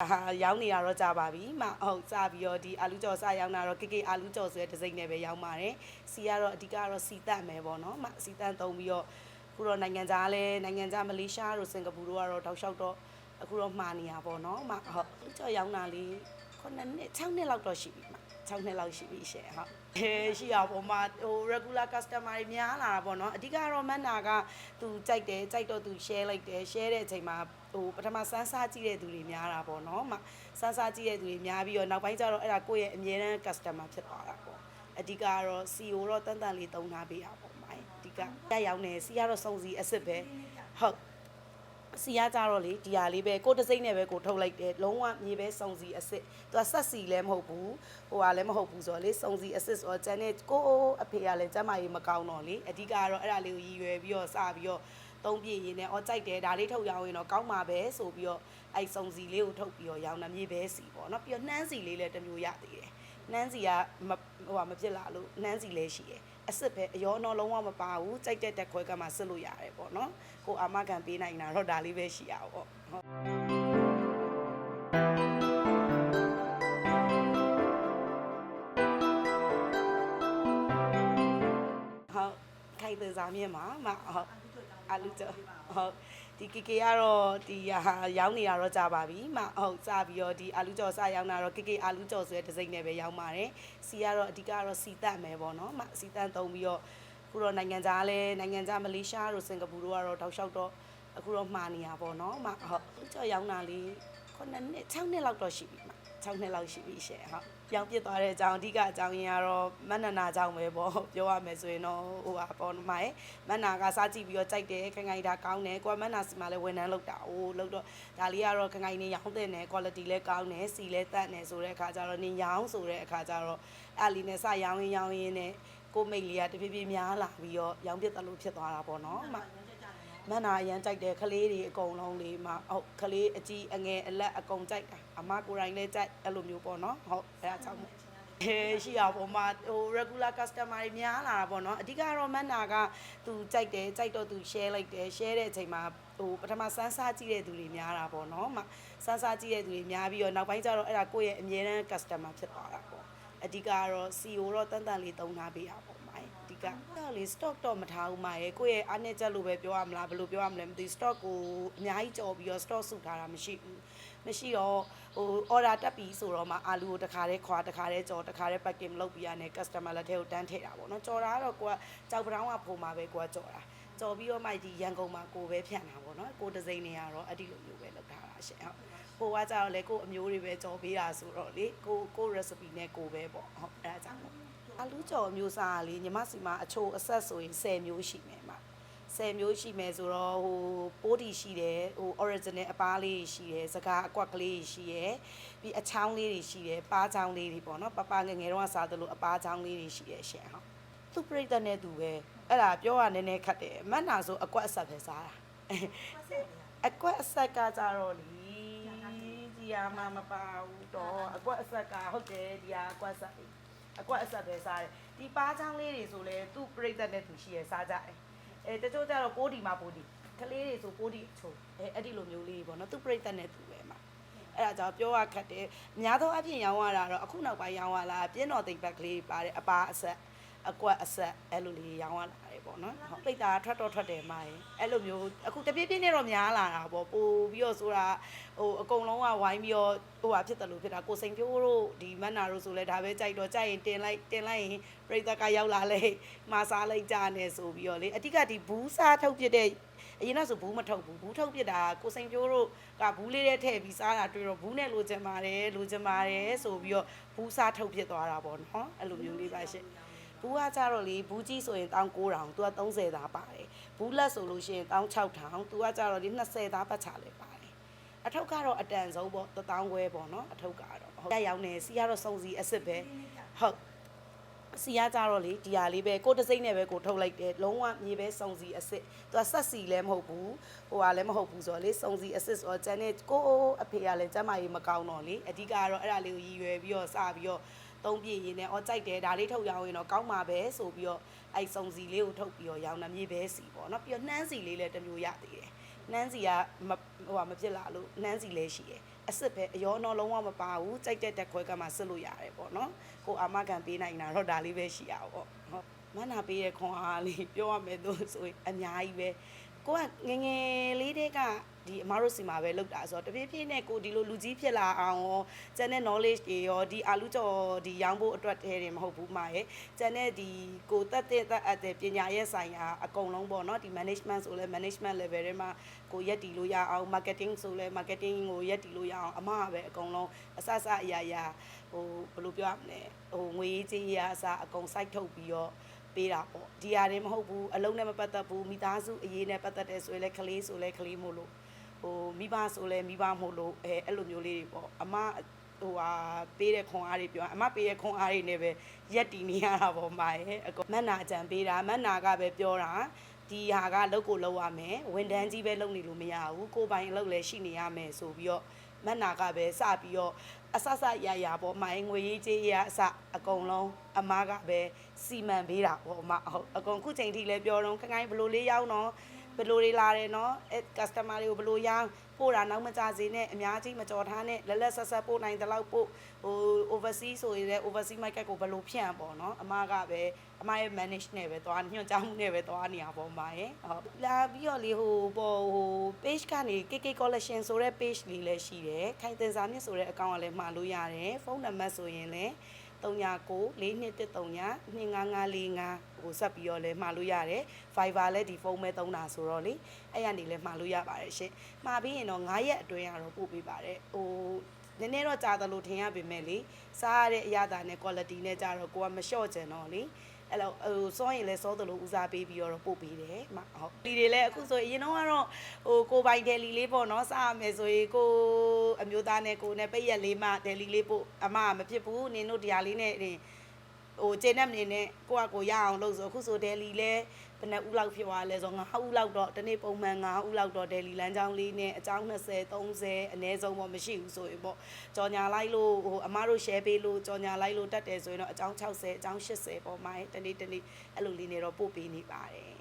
ဟာရောင်းနေရတော့ကြာပါပြီမဟုတ်စပြီးတော့ဒီအာလူကျော်စရောင်းတာတော့ကေကေအာလူကျော်ဆိုတဲ့ဒီဇိုင်းနဲ့ပဲရောင်းပါတယ်စီကတော့အဓိကတော့စီတက်မယ်ပေါ့နော်မစီတက်သုံးပြီးတော့အခုတော့နိုင်ငံခြားလဲနိုင်ငံခြားမလေးရှားတို့စင်ကာပူတို့ကတော့တောက်လျှောက်တော့အခုတော့မှားနေရပေါ့နော်မဟုတ်အာလူကျော်ရောင်းတာလေး9နှစ်6နှစ်လောက်တော့ရှိပြီမ 6နှစ်လောက်ရှိပြီရှယ်ဟုတ်အဲရှိရပေါ့မဟို regular customer တွေများလာတာပေါ့နော်အဓိကတော့မန်နာကသူကြိုက်တယ်ကြိုက်တော့သူ share လိုက်တယ် share တဲ့အချိန်မှာဟိုပထမစမ်းစားကြည့်တဲ့သူတွေများတာပေါ့နော်မစမ်းစားကြည့်တဲ့သူတွေများပြီးတော့နောက်ပိုင်းကျတော့အဲ့ဒါကိုယ့်ရဲ့အမြဲတမ်း customer ဖြစ်သွားတာပေါ့အဓိကကတော့ CEO တော့တန်တန်လေးသုံးထားပေးတာပေါ့မိုင်းအဓိကတက်ရောက်နေစီကတော့စုံစီအစ်စ်ပဲဟုတ် စီရကြတော့လေဒီဟာလေးပဲကိုတစ်စိမ့်နဲ့ပဲကိုထုတ်လိုက်တယ်လုံးဝမြေပဲစုံစီအစ်စ်သူကဆက်စီလည်းမဟုတ်ဘူးဟိုဟာလည်းမဟုတ်ဘူးဆိုတော့လေစုံစီအစ်စ်ဆိုတော့ကျန်တဲ့ကိုအဖေကလည်းကျမကြီးမကောင်းတော့လေအဓိကကတော့အဲ့ဒါလေးကိုရည်ရွယ်ပြီးတော့စပြီးတော့သုံးပြည့်ရင်းနဲ့အော်ကြိုက်တယ်ဒါလေးထုတ်ရောင်းရင်တော့ကောင်းမှာပဲဆိုပြီးတော့အဲ့စုံစီလေးကိုထုတ်ပြီးတော့ရောင်းတာမြေပဲစီပေါ့နော်ပြီးတော့နှမ်းစီလေးလည်းတစ်မျိုးရသေးတယ်နှမ်းစီကမဟိုဟာမဖြစ်လာလို့နှမ်းစီလည်းရှိတယ် အစ်စ်ပဲအရောတော့လုံးဝမပါဘူးကြိုက်တဲ့တက်ခွဲကမှစစ်လို့ရတယ်ပေါ့နော်ကိုအာမခံပေးနိုင်တာတော့ဒါလေးပဲရှိရအောင်ပေါ့ဟုတ်ဟုတ်ခိုင်သစားမြင့်မှာမဟုတ် အာလူကျော်ဟုတ်ဒီကေကေကတော့ဒီဟာရောင်းနေရတော့ကြာပါပြီမဟုတ်စပြီးတော့ဒီအာလူကျော်စရောင်းတာတော့ကေကေအာလူကျော်ဆိုတဲ့ဒီဇိုင်းနဲ့ပဲရောင်းပါတယ်စီကတော့အဓိကကတော့စီတက်မယ်ပေါ့နော်မစီတက်သုံးပြီးတော့အခုတော့နိုင်ငံခြားလဲနိုင်ငံခြားမလေးရှားတို့စင်ကာပူတို့ကတော့တောက်လျှောက်တော့အခုတော့မှားနေရပေါ့နော်မဟုတ်လူကျော်ရောင်းတာလေး9နှစ်6နှစ်လောက်တော့ရှိပြီမ 6နှစ်လောက်ရှိပြီရှယ်ဟုတ်ရောင်းပြစ်သွားတဲ့အကြောင်းအဓိကအကြောင်းရင်းကတော့မန္နနာကြောင့်ပဲပေါ့ပြောရမယ်ဆိုရင်တော့ဟိုပါပေါ့နော်မရဲ့မန္နာကစားကြည့်ပြီးတော့ကြိုက်တယ်ခိုင်ခိုင်ဒါကောင်းတယ်ကိုကမန္နာစီမှာလည်းဝန်ထမ်းလုပ်တာဟိုလုပ်တော့ဒါလေးကတော့ခိုင်ခိုင်နေရောင်းတဲ့နယ် quality လည်းကောင်းတယ်စီလည်းတက်တယ်ဆိုတဲ့အခါကျတော့နင်ရောင်းဆိုတဲ့အခါကျတော့အဲ့လီနဲ့စရောင်းရင်းရောင်းရင်းနဲ့ကိုမိတ်လေးကတဖြည်းဖြည်းများလာပြီးတော့ရောင်းပြစ်တယ်လို့ဖြစ်သွားတာပေါ့နော်မ မန္နာအရန်ကြိုက်တယ်ခလေးတွေအကုန်လုံးလေးမဟုတ်ခလေးအကြီးအငယ်အလက်အကုန်ကြိုက်တာအမကိုယ်တိုင်လည်းကြိုက်အဲ့လိုမျိုးပေါ့နော်ဟုတ်အဲ့ဒါကြောင့်မို့ဟေးရှိရပါမဟို regular customer တွေများလာတာပေါ့နော်အဓိကတော့မန္နာကသူကြိုက်တယ်ကြိုက်တော့သူ share လိုက်တယ် share တဲ့အချိန်မှာဟိုပထမစမ်းစားကြည့်တဲ့သူတွေများတာပေါ့နော်မစမ်းစားကြည့်တဲ့သူတွေများပြီးတော့နောက်ပိုင်းကျတော့အဲ့ဒါကိုယ့်ရဲ့အမြဲတမ်း customer ဖြစ်သွားတာပေါ့အဓိကကတော့ CEO တော့တန်တန်လေးသုံးထားပေးတာပေါ့မိုင်းအဓိ ကတော့လေ stock တော့မထားဘူးမရဲ့ကိုယ့်ရဲ့အားနဲ့ချက်လို့ပဲပြောရမလားဘယ်လိုပြောရမလဲမသိ stock ကိုအများကြီးကြော်ပြီးတော့ stock စုထားတာမရှိဘူးမရှိတော့ဟို order တက်ပြီဆိုတော့မှအာလူကိုတစ်ခါတည်းခွာတစ်ခါတည်းကြော်တစ်ခါတည်း packing လုပ်ပြီးရတဲ့ customer လက်ထဲကိုတန်းထည့်တာပေါ့နော်ကြော်တာကတော့ကိုကကြောက်ပတောင်းကပုံမှာပဲကိုကကြော်တာကြော်ပြီးတော့မှဒီရန်ကုန်မှာကိုပဲဖြန့်တာပေါ့နော်ကိုဒီဇိုင်းတွေကတော့အဲ့ဒီလိုမျိုးပဲလုပ်ထားတာရှင့်ဟုတ်ကိုကကြတော့လေကိုအမျိုးတွေပဲကြော်ပေးတာဆိုတော့လေကိုကို recipe နဲ့ကိုပဲပေါ့ဟုတ်အဲ့ဒါကြောင့်မို့ အလူကြော်အမျိုးစားကလေညီမစီမှာအချိုအဆက်ဆိုရင်10မျိုးရှိမယ်မှာ10မျိုးရှိမယ်ဆိုတော့ဟိုပိုးတီရှိတယ်ဟို original အပားလေးရှိတယ်စကားအကွက်ကလေးရှိရယ်ပြီးအချောင်းလေးတွေရှိတယ်ပါးချောင်းလေးတွေပေါ့နော်ပပငယ်ငယ်တော့စားသလိုအပားချောင်းလေးတွေရှိရရှင်ဟုတ်သူပြိတ္တနဲ့သူပဲအဲ့ဒါပြောရနည်းနည်းခက်တယ်မတ်နာဆိုအကွက်အဆက်ပဲစားတာအကွက်အဆက်ကကြတော့လေဒီဟာမှမပါဘူးတော့အကွက်အဆက်ကဟုတ်တယ်ဒီဟာအကွက်ဆက်လေး အကွက်အဆက်ပဲစားတယ်ဒီပါးချောင်းလေးတွေဆိုလဲသူ့ပြိတ္တနဲ့သူရှိရစားကြတယ်အဲတချို့ကျတော့ပိုးဒီမှာပိုးဒီကလေးတွေဆိုပိုးဒီအချိုအဲအဲ့ဒီလိုမျိုးလေးပေါ့နော်သူ့ပြိတ္တနဲ့သူပဲမှာအဲ့ဒါကြောင့်ပြောရခက်တယ်အများသောအပြင်ရောင်းရတာတော့အခုနောက်ပိုင်းရောင်းရလာပြင်းတော်သိမ့်ဘက်ကလေးပါတယ်အပါအဆက် အကွက်အဆက်အဲ့လိုလေးရောင်းရလာတယ်ပေါ့နော်ဟုတ်ပိတ်တာထွက်တော့ထွက်တယ်မှာရင်အဲ့လိုမျိုးအခုတပြည့်ပြည့်နဲ့တော့များလာတာပေါ့ပို့ပြီးတော့ဆိုတာဟိုအကုန်လုံးကဝိုင်းပြီးတော့ဟိုဟာဖြစ်တယ်လို့ဖြစ်တာကိုစိန်ပြိုးတို့ဒီမန်နာတို့ဆိုလဲဒါပဲကြိုက်တော့ကြိုက်ရင်တင်လိုက်တင်လိုက်ရင်ပြိတ္တကရောက်လာလဲမာစားလိုက်ကြနေဆိုပြီးတော့လေအတိကဒီဘူးစားထုတ်ပြတဲ့အရင်ကဆိုဘူးမထုတ်ဘူးဘူးထုတ်ပြတာကိုစိန်ပြိုးတို့ကဘူးလေးတဲ့ထည့်ပြီးစားတာတွေ့တော့ဘူးနဲ့လိုချင်ပါတယ်လိုချင်ပါတယ်ဆိုပြီးတော့ဘူးစားထုတ်ပြသွားတာပေါ့နော်အဲ့လိုမျိုးလေးပါရှင့် ဘူးကကြတော့လေဘူးကြီးဆိုရင်1900သူက30သားပါတယ်ဘူးလက်ဆိုလို့ရှိရင်16000သူကကြတော့လေ20သားပတ်ချလဲပါတယ်အထုပ်ကတော့အတန်ဆုံးပေါ့1000ခွဲပေါ့နော်အထုပ်ကတော့ဟုတ်တက်ရောက်နေစီကတော့စုံစီအစ်စ်ပဲဟုတ်စီကကြတော့လေဒီဟာလေးပဲကိုတစ်စိမ့်နဲ့ပဲကိုထုတ်လိုက်တယ်လုံးဝမြေပဲစုံစီအစ်စ်သူကဆက်စီလည်းမဟုတ်ဘူးဟိုကလည်းမဟုတ်ဘူးဆိုတော့လေစုံစီအစ်စ်ဆိုတော့ကျန်တဲ့ကိုအဖေကလည်းကျမကြီးမကောင်းတော့လေအဓိကကတော့အဲ့ဒါလေးကိုရည်ရွယ်ပြီးတော့စပြီးတော့ သုံးပြည့်ရင်းနဲ့အော်ကြိုက်တယ်ဒါလေးထုတ်ရောင်းရင်တော့ကောင်းမှာပဲဆိုပြီးတော့အဲ့စုံစီလေးကိုထုတ်ပြီးတော့ရောင်းတာမြေပဲစီပေါ့နော်ပြီးတော့နှမ်းစီလေးလည်းတစ်မျိုးရသေးတယ်နှမ်းစီကမဟိုဟာမဖြစ်လာလို့နှမ်းစီလည်းရှိတယ်အစ်စ်ပဲအရောအနော်လုံးဝမပါဘူးကြိုက်တဲ့တက်ခွဲကမှစစ်လို့ရတယ်ပေါ့နော်ကိုအာမခံပေးနိုင်တာတော့ဒါလေးပဲရှိရပါပေါ့ဟုတ်မနာပေးတဲ့ခွန်အားလေးပြောရမယ်လို့ဆိုရင်အများကြီးပဲ ကိုကငယ်ငယ်လေးတည်းကဒီအမားတို့စီမှာပဲလောက်တာဆိုတော့တဖြည်းဖြည်းနဲ့ကိုဒီလိုလူကြီးဖြစ်လာအောင်ရောကျန်တဲ့ knowledge တွေရောဒီအာလူကျော်ဒီရောင်းဖို့အတွက်တည်းတွေမဟုတ်ဘူးမှာရဲ့ကျန်တဲ့ဒီကိုတက်တဲ့တက်အပ်တဲ့ပညာရဲ့ဆိုင်ရာအကုန်လုံးပေါ့နော်ဒီ management ဆိုလဲ management level တွေမှာကိုရက်တီလို့ရအောင် marketing ဆိုလဲ marketing ကိုရက်တီလို့ရအောင်အမကပဲအကုန်လုံးအဆအဆအရာရာဟိုဘယ်လိုပြောရမလဲဟိုငွေရေးကြေးရအစအကုန် site ထုတ်ပြီးတော့ ပေးတာပေါ့ဒီဟာတွေမဟုတ်ဘူးအလုံးနဲ့မပတ်သက်ဘူးမိသားစုအရေးနဲ့ပတ်သက်တဲ့ဆိုရင်လည်းကလေးဆိုလဲကလေးမို့လို့ဟိုမိဘဆိုလဲမိဘမို့လို့အဲအဲ့လိုမျိုးလေးတွေပေါ့အမဟိုဟာပေးတဲ့ခွန်အားတွေပြောအမပေးတဲ့ခွန်အားတွေနဲ့ပဲရက်တီနေရတာပေါ့မာရဲ့အကုန်မက်နာအကြံပေးတာမက်နာကပဲပြောတာဒီဟာကလောက်ကိုလောက်ရမယ်ဝန်တန်းကြီးပဲလုပ်နေလို့မရဘူးကိုယ်ပိုင်အလုပ်လည်းရှိနေရမယ်ဆိုပြီးတော့ မက်နာကပဲစပြီးတော့အဆဆရရပေါ့မိုင်းငွေရေးကြေးရအစအကုန်လုံးအမားကပဲစီမံပေးတာပေါ့အမဟုတ်အကုန်ခုချိန်ထိလည်းပြောတော့ခိုင်ခိုင်ဘလို့လေးရောက်တော့ဘလို့တွေလာတယ်နော်အဲ customer တွေကိုဘလို့ရောင်း ပို့တာနောက်မကြစေနဲ့အများကြီးမကြော်ထားနဲ့လက်လက်ဆက်ဆက်ပို့နိုင်တဲ့လောက်ပို့ဟို overseas ဆိုရင်လည်း overseas market ကိုဘလို့ဖြန့်ပေါ့နော်အမကပဲအမရဲ့ manage နဲ့ပဲသွားညွှန်ကြားမှုနဲ့ပဲသွားနေရပေါ့မရဲ့ဟုတ်လာပြီးတော့လေဟိုပေါ်ဟို page ကနေ KK collection ဆိုတဲ့ page လေးလည်းရှိတယ်ခိုင်တင်စာမြင့်ဆိုတဲ့ account ကလည်းမှာလို့ရတယ်ဖုန်းနံပါတ်ဆိုရင်လည်း39 4239 2555ကိုဆက်ပြီးတော့လဲမှာလို့ရတယ် Viber လည်းဒီဖုန်းပဲသုံးတာဆိုတော့လေအဲ့ရနေလဲမှာလို့ရပါတယ်ရှင်မှာပြီးရင်တော့9ရက်အတွင်းကတော့ပို့ပေးပါတယ်ဟိုနည်းနည်းတော့ကြာတယ်လို့ထင်ရပေမဲ့လေစားရတဲ့အရသာနဲ့ quality နဲ့ကြတော့ကိုကမလျှော့ကျင်တော့လေ အဲ့တော့ဟိုစောရင်လည်းစောတယ်လို့ဦးစားပေးပြီးတော့ပို့ပေးတယ်မဟုတ်ဒီတွေလည်းအခုဆိုရင်အရင်တော့ကတော့ဟိုကိုပိုင်တယ်လီလေးပေါ့နော်စားရမယ်ဆိုရင်ကိုအမျိုးသားနဲ့ကိုနဲ့ပိတ်ရက်လေးမှတယ်လီလေးပို့အမကမဖြစ်ဘူးနင်တို့တရားလေးနဲ့ ဟိုကျင်းတဲ့နေနဲ့ကိုကကိုရအောင်လုပ်ဆိုအခုဆိုတယ်လီလဲဘယ်နှဦးလောက်ဖြစ်သွားလဲဆို9ဦးလောက်တော့ဒီနေ့ပုံမှန်9ဦးလောက်တော့တယ်လီလမ်းကြောင်းလေးနဲ့အကြောင်း20 30အနည်းဆုံးပေါ့မရှိဘူးဆိုရင်ပေါ့ကြော်ညာလိုက်လို့ဟိုအမတို့ share ပေးလို့ကြော်ညာလိုက်လို့တက်တယ်ဆိုရင်တော့အကြောင်း60အကြောင်း80ပေါ့မိုင်းတနေ့တနေ့အဲ့လိုလေးနေတော့ပို့ပေးနေပါတယ်